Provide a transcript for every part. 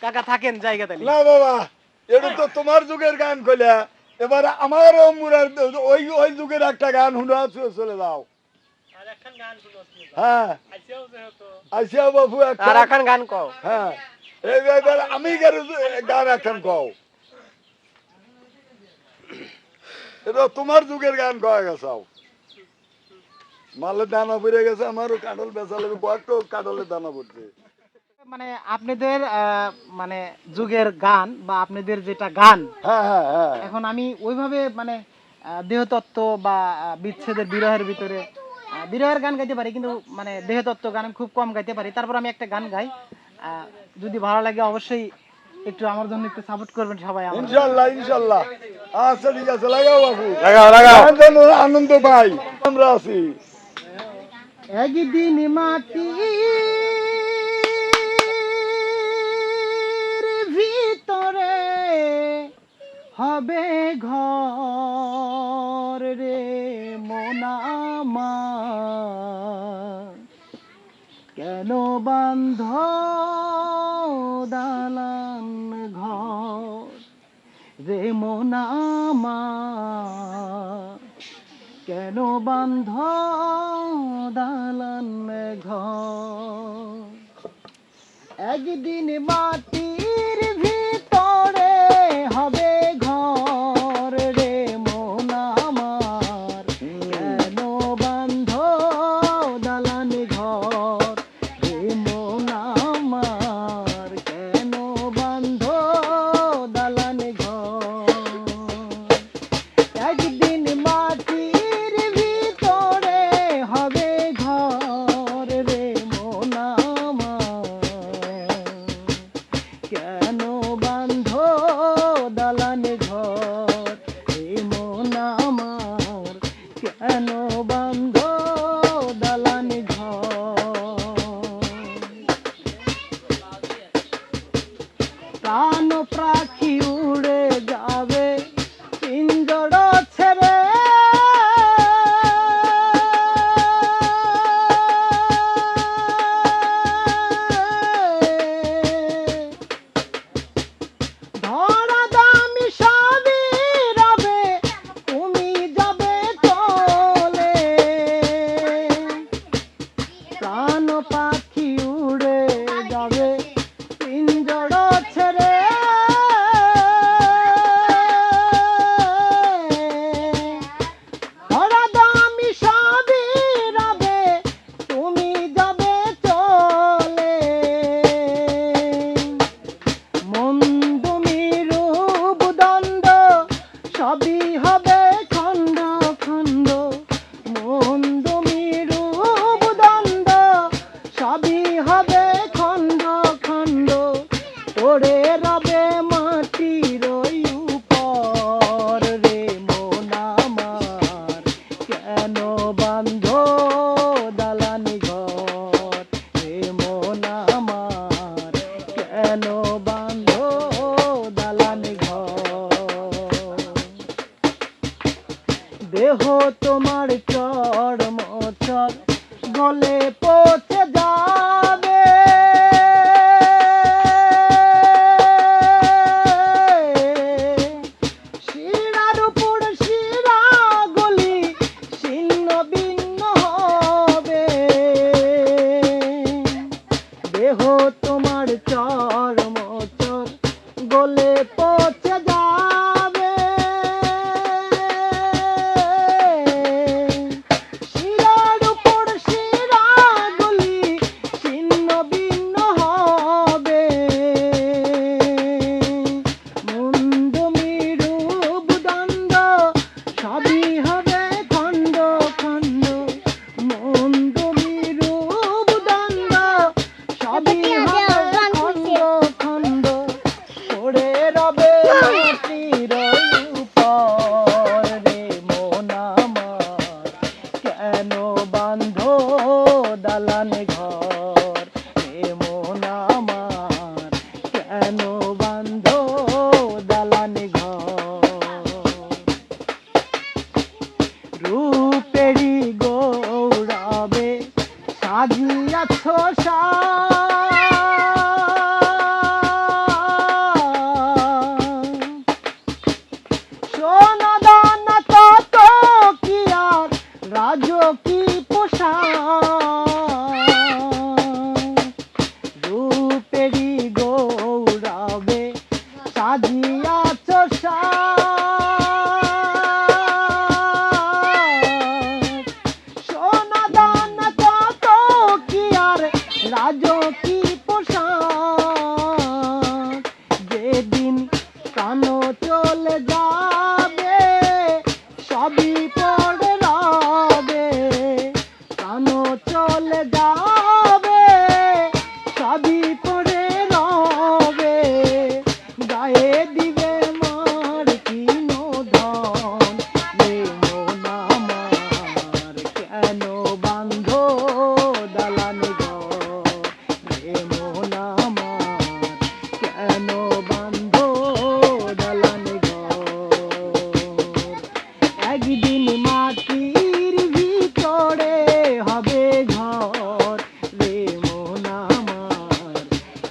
কাকা থাকেন জায়গা তালি না বাবা এটা তো তোমার যুগের গান কইলা। এবার আমারও মুরার ওই ওই যুগের একটা গান শুনে চলে যাও। হ্যাঁ। বাবু একটা আর এখন গান কও। হ্যাঁ। আমি গান- গান এখন কও। এটা তোমার যুগের গান কয়ে গেছাও। মালের দানা পড়ে গেছে আমারও কাঁঠাল বেচা লাগে বড্ড কাঁঠালের দানা পড়ছে। মানে আপনাদের মানে যুগের গান বা আপনাদের যেটা গান হ্যাঁ হ্যাঁ হ্যাঁ। এখন আমি ওইভাবে মানে দেহতত্ত্ব বা বিচ্ছেদের বিরহের ভিতরে বিরহের গান গাইতে পারি কিন্তু মানে দেহতত্ত্ব গান আমি খুব কম গাইতে পারি। তারপর আমি একটা গান গাই আহ, যদি ভালো লাগে অবশ্যই একটু আমার জন্য একটু সাপোর্ট করবেন সবাই আমার ইনশাল্লাহ ইনশাল্লাহ। আচ্ছা ঠিক আছে লাগাও বাবু। লাগাও লাগাও। আনন্দ পাই। আমরা আছি। একদিন মাটি ভিতরে হবে ঘর রে মোনামা কেন বান্ধ দালান ঘর রে মোনামা কেন বান্ধ দালান মেঘ? একদিন মাটির বান্ধ দালানি আমার কেন বান্ধ দালানি দেহ তোমার চর মচর গলে পচে যাবে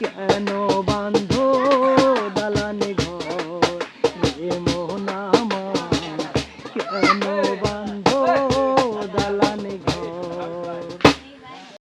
ano.